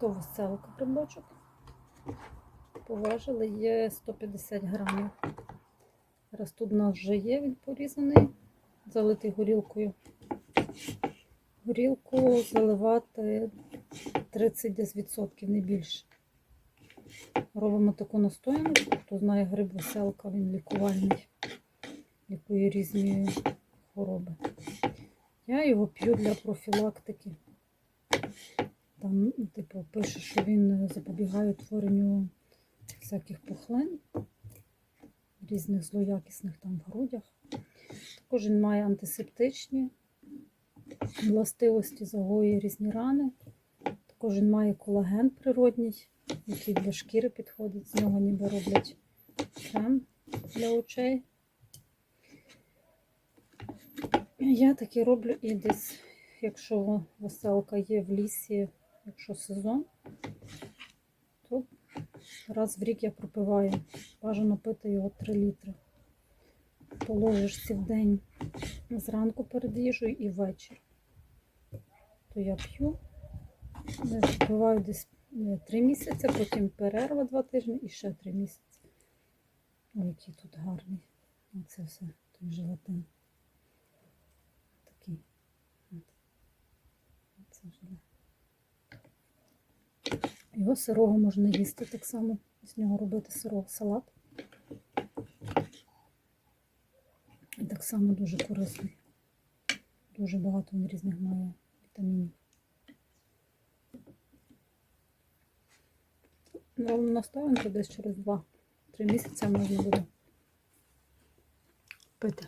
То веселка прибочок. Поважили, є 150 грамів. Зараз тут у нас вже є, він порізаний, залитий горілкою. Горілку заливати 30 десь не більше. Робимо таку настоянку. Хто знає гриб веселка, він лікувальний, лікує різні хвороби. Я його п'ю для профілактики. Там, ну, типу, пише, що він запобігає утворенню всяких пухлин, різних злоякісних там в грудях. Також він має антисептичні властивості, загоює різні рани. Також він має колаген природній, який для шкіри підходить. З нього ніби роблять крем для очей. Я таке роблю і десь, якщо веселка є в лісі, якщо сезон, то раз в рік я пропиваю. Бажано пити його 3 літри. По в день зранку перед їжею і ввечері. То я п'ю, я пропиваю десь 3 місяці, потім перерва 2 тижні і ще 3 місяці. Ой, який тут гарний. Оце все, той желатин. Такий. Оце желе. Його сирого можна їсти так само, з нього робити сирого салат. І так само дуже корисний. Дуже багато він різних має вітамінів. Робимо настоянку десь через 2-3 місяці можна буде пити.